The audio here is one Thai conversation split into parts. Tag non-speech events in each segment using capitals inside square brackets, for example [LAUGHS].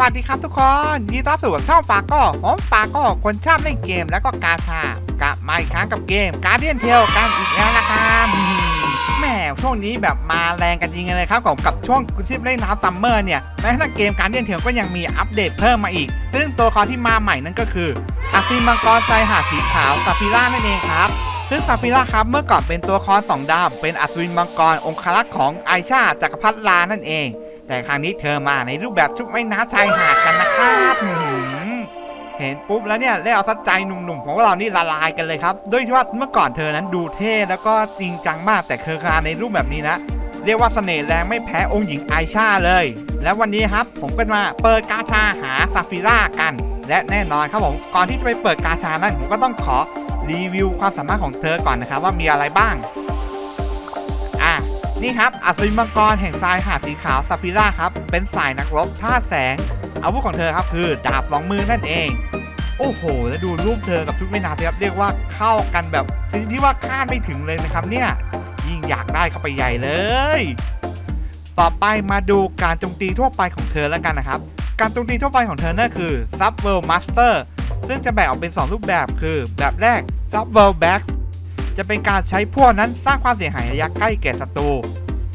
วัสดีครับทุกคนยินดีต้อนรับสู่ช่องฝากก็ผมฝากก็คนชอบเล่นเกมแล้วก็กาชากลับมาอีกครั้งกับเกมการเดียนเทลกันอีกแล้วนะครับอืมแหมช่วงนี้แบบมาแรงกันจริงเลยครับผมกับช่วงกุชิปเล่นน้ำซัมเมอร์เนี่ยในขณะเกมการเดียนเทลก็ยังมีอัปเดตเพิ่มมาอีก ซึ่งตัวครที่มาใหม่นั่นก็คืออาฟินมังกรใจหาดสีขาวซาฟิล่านั่นเองครับซึ่งซาฟิล่าครับเมื่อก่อนเป็นตัวครสองดาวเป็นอัศวินมังกรองครักษ์ของไอชาจักรพรรดิลานั่นเอง แต่ครั้งนี้เธอมาในรูปแบบชุดว่ายน้ำชายหาดกันนะครับเห็นปุ๊บแล้วเนี่ยได้เอาซัดใจหนุ่มๆของเรานี่ละลายกันเลยครับด้วยที่ว่าเมื่อก่อนเธอนั้นดูเท่แล้วก็จริงจังมากแต่เธอมาในรูปแบบนี้นะเรียกว่าเสน่ห์แรงไม่แพ้องค์หญิงไอชาเลย และวันนี้ครับผมก็มาเปิดกาชาหาซาฟิล่ากัน และแน่นอนครับผมก่อนที่จะไปเปิดกาชานั้นผมก็ต้องขอรีวิวความสามารถของเธอก่อนนะครับว่ามีอะไรบ้าง นี่ครับ อัศวินมังกรแห่งทรายหาดสีขาวซาฟิล่าครับ เป็นสายนักรบท่าแสง อาวุธของเธอครับคือ ดาบสองมือนั่นเอง โอ้โห แล้วดูรูปเธอกับชุดว่ายน้ำสิครับ เรียกว่าเข้ากันแบบชนิดที่ว่าคาดไม่ถึงเลยนะครับเนี่ย ยิ่งอยากได้เข้าไปใหญ่เลย ต่อไปมาดูการโจมตีทั่วไปของเธอแล้วกันนะครับ การโจมตีทั่วไปของเธอนั่นคือ Sub World Master ซึ่งจะแบ่งออกเป็น 2 รูปแบบคือ แบบแรก Sub World Back จะเป็นการใช้พวกนั้นสร้างความเสียหายระยะใกล้แก่ศัตรู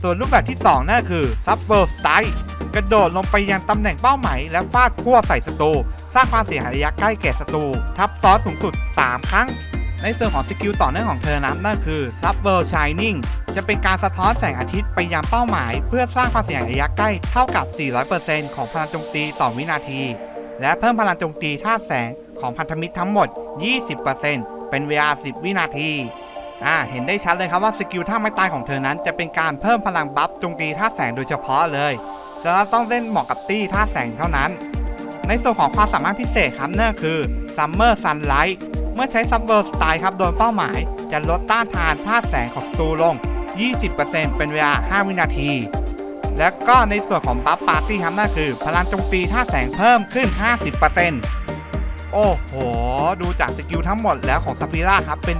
ส่วนรูปแบบที่ 2 นั่นคือ Sub World Strike กระโดดลงไปยังตำแหน่งเป้าหมายและฟาดพั่วใส่ศัตรูสร้างความเสียหายระยะใกล้แก่ศัตรูทับซ้อนสูงสุด 3 ครั้ง ในส่วนของสกิลต่อเนื่องของเธอนั้นนั่นคือ Sub World Shining จะเป็นการสะท้อนแสงอาทิตย์ไปยังเป้าหมาย เพื่อสร้างความเสียหายระยะใกล้เท่ากับ 400%ของพลังโจมตีต่อวินาที และเพิ่มพลังโจมตีท่าแสงของพันธมิตรทั้งหมด 20%เป็นเวลา 10 วินาที อ่าเห็นได้ชัดเลยครับว่าสกิลท่าไม้ตายของเธอนั้นจะเป็นการเพิ่มพลังบัฟจมตีท่าแสงโดยเฉพาะเลยจะต้องเล่นเหมาะกับตี้ท่าแสงเท่านั้น ในส่วนของความสามารถพิเศษครับนั่นคือ Summer Sunlight เมื่อใช้ Summer Style ครับโดนเป้าหมาย จะลดต้านทานท่าแสงของศัตรูลง 20%เป็นเวลา 5 วินาที และก็ในส่วนของบัฟปาร์ตี้ครับนั่นคือ พลังจมตีท่าแสงเพิ่มขึ้น 50%โอ้โห ดูจากสกิลทั้งหมดแล้วของซาฟิล่าครับเป็น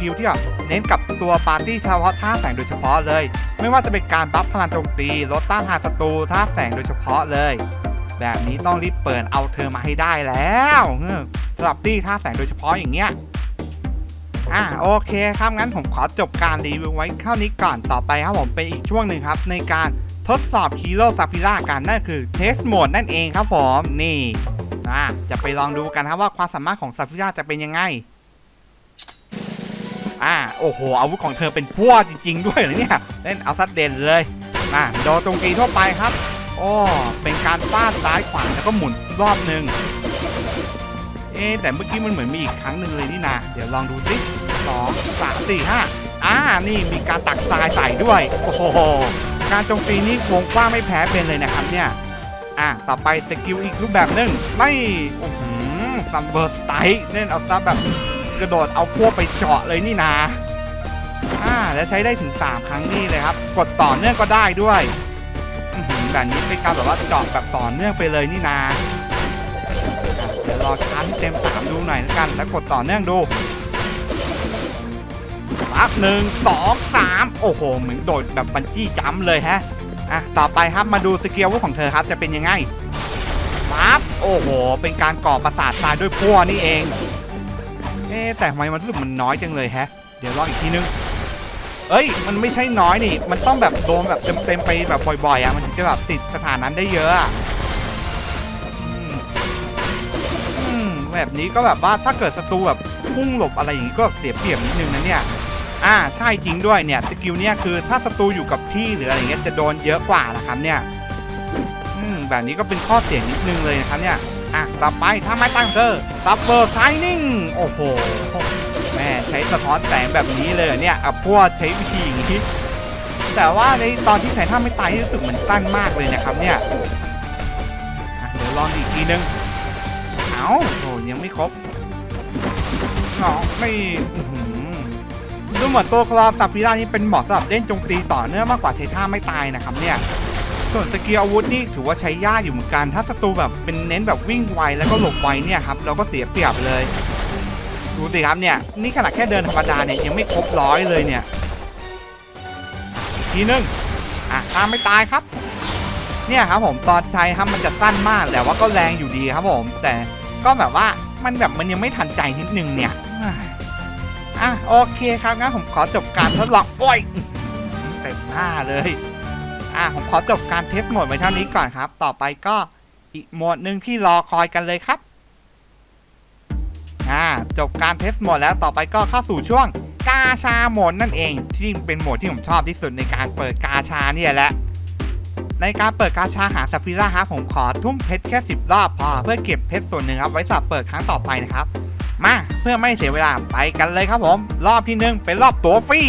กิลที่แบบเน้นกับตัวปาร์ตี้เฉพาะท่าแสงโดยเฉพาะเลย ไม่ว่าจะเป็นการบัฟพลังโจมตีลดต้านทานศัตรูท่าแสงโดยเฉพาะเลย แบบนี้ต้องรีบเปิดเอาเธอมาให้ได้แล้วสำหรับตี้ท่าแสงโดยเฉพาะอย่างเงี้ยอ่าโอเคครับงั้นผมขอจบการรีวิวไว้เท่านี้ก่อนต่อไปครับผมเป็นอีกช่วงหนึ่งครับ ในการทดสอบฮีโร่ซาฟิล่ากันนั่นคือเทสโหมดนั่นเองครับผมนี่อ่าจะไปลองดูกันครับว่าความสามารถของซาฟิล่าจะเป็นยังไง อ่าโอ้โหอาวุธของเธอเป็นพวจริง ๆ ด้วยเหรอเนี่ยเล่นเอาซัดเด่นเลยอ่าโดนตรงตีทั่วไปครับโอ้เป็นการฟาดซ้ายขวาแล้วก็หมุนรอบหนึ่งเอ๊แต่เมื่อกี้มันเหมือนมีอีกครั้งหนึ่งเลยนี่นะเดี๋ยวลองดูสิสองสามสี่ห้าอ่านี่มีการตักทรายใส่ด้วยโอ้โหการโจมตีนี่วงกว้างไม่แพ้เป็นเลยนะครับเนี่ยอะต่อไปสกิลอีกรูปแบบหนึ่งไม่โอ้โหซัมเบอร์สไตล์เล่นเอาซะแบบ กระโดดเอาพวกไปเจาะเลยนี่นาอ่าแล้วใช้ได้ถึง 3 ครั้งนี่เลยครับ กดต่อเนื่องก็ได้ด้วยแบบนี้เป็นการแบบว่าเจาะแบบต่อเนื่องไปเลยนี่นาเดี๋ยวรอชั้นเต็ม 3 ดูหน่อยแล้วกัน แล้วกดต่อเนื่องดูปั๊บหนึ่งสองสามโอ้โห เหมือนโดดแบบบันจี้จัมเลยฮะอะต่อไปครับมาดูสกิลวุของเธอครับจะเป็นยังไงปั๊บโอ้โห เป็นการก่อประสาททรายด้วยพั่วนี่เอง เอ๊แต่ทำไมมันรู้สึกมันน้อยจังเลยแฮะ เดี๋ยวลองอีกทีนึง เอ้ย มันไม่ใช่น้อยนี่ มันต้องแบบโดนแบบเต็มๆไปแบบบ่อยๆอะ มันถึงจะแบบติดสถานนั้นได้เยอะอะอืมแบบนี้ก็แบบว่าถ้าเกิดศัตรูแบบพุ่งหลบอะไรอย่างนี้ก็เสียเปรียบนิดนึงนะเนี่ย อ่าใช่จริงด้วยเนี่ยสกิลเนี่ยคือถ้าศัตรูอยู่กับที่หรืออะไรเงี้ยจะโดนเยอะกว่านะครับเนี่ย อืมแบบนี้ก็เป็นข้อเสียนิดนึงเลยนะครับเนี่ย อะต่อไปถ้าไม้ตั้งเธอซับเบอร์ไซนิ่งโอ้โห แม่ใช้สะท้อนแสงแบบนี้เลยเนี่ยอะพวกใช้วิธีอย่างนี้ แต่ว่าในตอนที่ใช้ท่าไม่ตายรู้สึกเหมือนสั้นมากเลยนะครับเนี่ยอะเดี๋ยวลองอีกทีนึง เอาโหยังไม่ครบอ๋อไม่ดูเหมือนตัวคลอซาฟิล่านี่เป็นเหมาะสำหรับเล่นโจมตีต่อเนื่องมากกว่าใช้ท่าไม่ตายนะครับเนี่ย ส่วนสกิลอาวุธนี่ถือว่าใช้ยากอยู่เหมือนกัน ถ้าศัตรูแบบเป็นเน้นแบบวิ่งไวแล้วก็หลบไวเนี่ยครับเราก็เสียเปรียบเลย ดูสิครับเนี่ยนี่ขนาดแค่เดินธรรมดาเนี่ยยังไม่ครบร้อยเลยเนี่ยอีกทีนึงอะท่าไม่ตายครับ เนี่ยครับผมตอนใช้ครับมันจะสั้นมากแต่ว่าก็แรงอยู่ดีครับผม แต่ก็แบบว่ามันแบบมันยังไม่ทันใจนิดนึงเนี่ยอะโอเคครับงั้นผมขอจบการทดลองโอ้ยเต็มหน้าเลย อะผมขอจบการเทสโหมดไว้เท่านี้ก่อนครับ ต่อไปก็อีกโหมดหนึ่งที่รอคอยกันเลยครับอ่าจบการเทสโหมดแล้วต่อไปก็เข้าสู่ช่วงกาชาโหมดนั่นเอง ที่เป็นโหมดที่ผมชอบที่สุดในการเปิดกาชาเนี่ยแหละในการเปิดกาชาหาซาฟิล่าครับผมขอทุ่มเพชรแค่ 10 รอบพอเพื่อเก็บเพชรส่วนหนึ่งครับไว้สำหรับเปิดครั้งต่อไปนะครับ มาเพื่อไม่เสียเวลาไปกันเลยครับผม รอบที่หนึ่งเป็นรอบตัวฟรี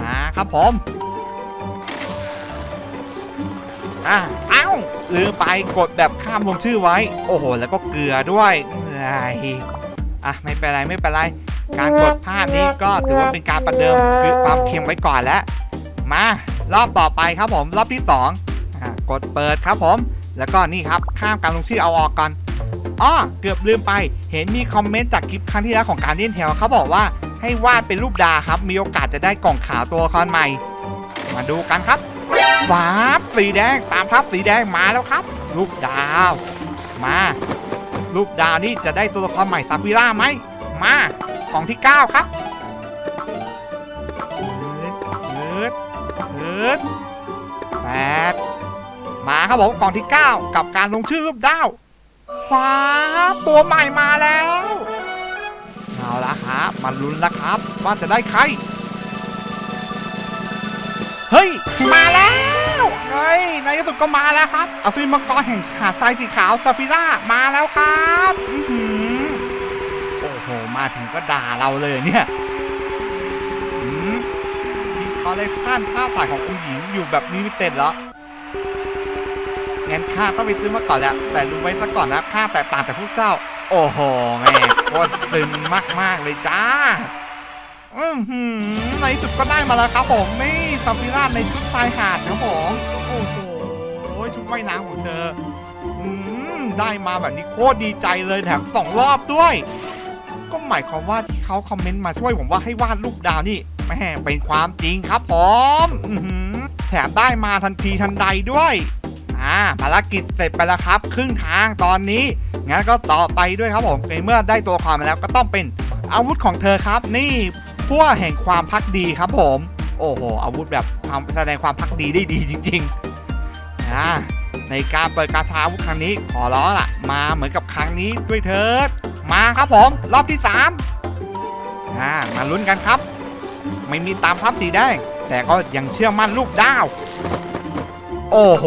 มาครับผม อะเอ้าลืมไปกดแบบข้ามลงชื่อไว้ โอ้โห แล้วก็เกลือด้วยไอ้อะไม่เป็นไรไม่เป็นไร การกดภาพนี้ก็ถือว่าเป็นการประเดิมคือความเค็มไว้ก่อนแล้ว มารอบต่อไปครับผมรอบที่สองอะกดเปิดครับผม แล้วก็นี่ครับข้ามการลงชื่อเอาออกก่อนอ้อเกือบลืมไปเห็นมีคอมเมนต์จากคลิปครั้งที่แล้วของการเล่นแถวเขาบอกว่าให้วาดเป็นรูปดาครับ มีโอกาสจะได้กล่องขาวตัวละครใหม่ มาดูกันครับ ฟ้าบสีแดงตามทับสีแดงมาแล้วครับ ลูกดาว มา ลูกดาวนี่จะได้ตัวละครใหม่ซาฟิล่าไหมมากล่องที่ 9 ครับเอิดเอิดแปดมาครับผมกล่องที่ 9 กับการลงชื่อรูปดาว ฟ้าตัวใหม่มาแล้วเอาละครับมาลุ้นล้วครับ ว่าจะได้ใคร เฮ้ย มาแล้ว เฮ้ยในที่สุดก็มาแล้วครับอสูรมังกรแห่งหาดทรายสีขาวซาฟิล่ามาแล้วครับอือหือโอ้โห มาถึงก็ด่าเราเลยเนี่ยอืมมีคอลเลกชันภาพถ่ายขององค์หญิงอยู่แบบนี้ม่เต็ดเหรองั้นข้าต้องไปซื้อมาก่อนแล้วแต่รู้ไว้ซะก่อนนะข้าแตกต่างจากพวกเจ้า โอ้โหแม่โคตรตึงมาก ๆ เลยจ้าอือหือในที่สุดก็ได้มาแล้วครับผม นี่ซาฟิล่าในชุดชายหาดครับผม อ้โหชุดว่ายน้ำของเธออืมได้มาแบบนี้โคตรดีใจเลยแถมสองรอบด้วย ก็หมายความว่าที่เขาคอมเมนต์มาช่วยผมว่าให้วาดรูปดาวนี่แม่เป็นความจริงครับผมอื้อหือแถมได้มาทันทีทันใดด้วย อ่าภารกิจเสร็จไปแล้วครับ ครึ่งทางตอนนี้ งั้นก็ต่อไปด้วยครับผมในเมื่อได้ตัวละครมาแล้วก็ต้องเป็นอาวุธของเธอครับ นี่พั่วแห่งความพักดีครับผม โอ้โหอาวุธแบบความแสดงความพักดีได้ดีจริง ๆ ในการเปิดกาชาวุครั้งนี้ขอร้องล่ะ มาเหมือนกับครั้งนี้ด้วยเถิด มาครับผม รอบที่3ามาลุ้นกันครับ ไม่มีตามพับสีได้ แต่ก็ยังเชื่อมั่นลูกดาว โอ้โห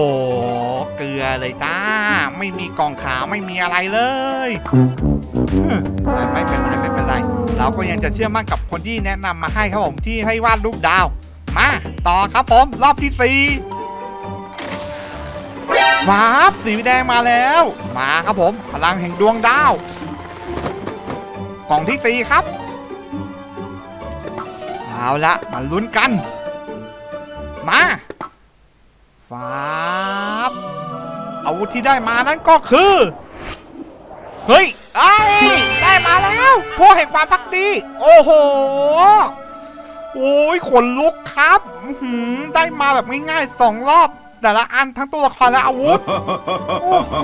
เกลือเลยจ้า ไม่มีกองขาไม่มีอะไรเลยไม่เป็นไรไม่เป็นไร เราก็ยังจะเชื่อมั่นกับคนที่แนะนำมาให้ครับผมที่ให้วาดรูปดาว มา ต่อครับผม รอบที่สี่ วาบสีแดงมาแล้ว มาครับผมพลังแห่งดวงดาว กล่องที่สี่ครับ เอาละมาลุ้นกัน มาฟาบอาวุธที่ได้มานั้นก็คือ เฮ้ยไอ้ได้มาแล้วพวกแห่งความพักดี โอ้โหโอ้ยขนลุกครับได้มาแบบง่ายๆสองรอบ แต่ละอันทั้งตัวละครและอาวุธ โอ้โห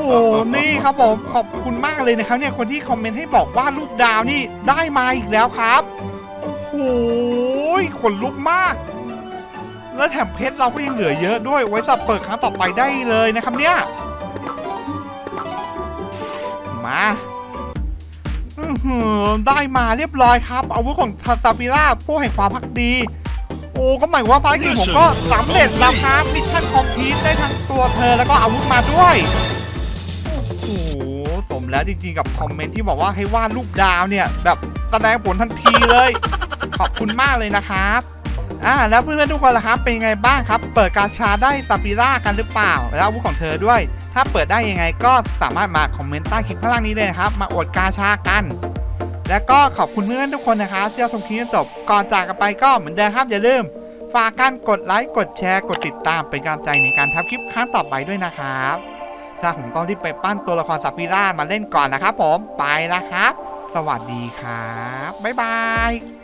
นี่ครับผม ขอบคุณมากเลยนะครับเนี่ย คนที่คอมเมนต์ให้บอกว่าลูกดาวนี่ได้มาอีกแล้วครับ โอ้โหขนลุกมาก แล้วแถมเพชรเราก็ยังเหลือเยอะด้วย ไว้สับเปิดครั้งต่อไปได้เลยนะครับเนี่ย มาได้มาเรียบร้อยครับ อาวุธของทาซาฟิล่าผู้แห่งความพักดี โอ้ก็หมายความว่าภารกิจผมก็สำเร็จแล้วครับมิชชั่นคอมพลีทได้ทั้งตัวเธอแล้วก็อาวุธมาด้วยโอ้โหสมแล้วจริงๆกับคอมเมนต์ที่บอกว่าให้วาดรูปดาวเนี่ย แบบแสดงผลทันทีเลย ขอบคุณมากเลยนะครับอ่าแล้วเพื่อนๆทุกคนล่ะครับเป็นยังไงบ้างครับ เปิดการชาได้ซาฟิล่ากันหรือเปล่า แล้วอาวุธของเธอด้วย ถ้าเปิดได้ยังไงก็สามารถมาคอมเมนต์ใต้คลิปข้างล่างนี้เลยนะครับ มาอวดกาชากัน และก็ขอบคุณเพื่อนทุกคนนะครับที่รับชมคลิปจนจบ ก่อนจากกันไปก็เหมือนเดิมครับอย่าลืม ฝากการกดไลค์ กดแชร์ กดติดตามเป็นกำลังใจในการทำคลิปครั้งต่อไปด้วยนะครับถ้าผมต้องรีบไปปั้นตัวละครซาฟิร่ามาเล่นก่อนนะครับผม ไปแล้วครับ สวัสดีครับ บ๊ายบาย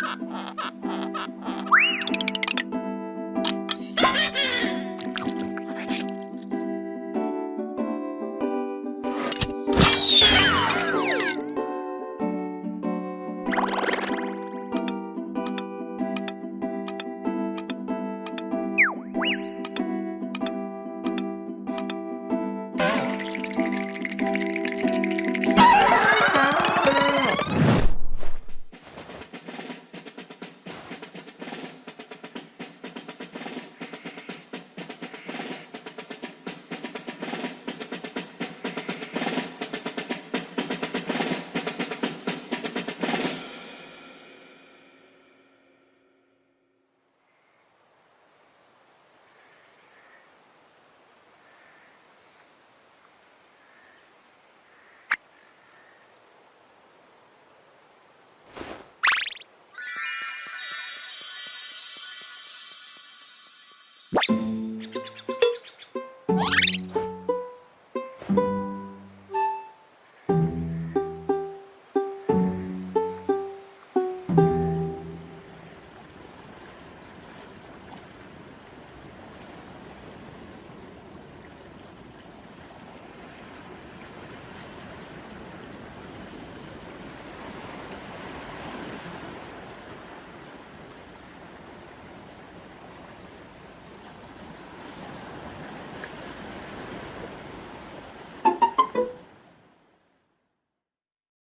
Thank [LAUGHS] you.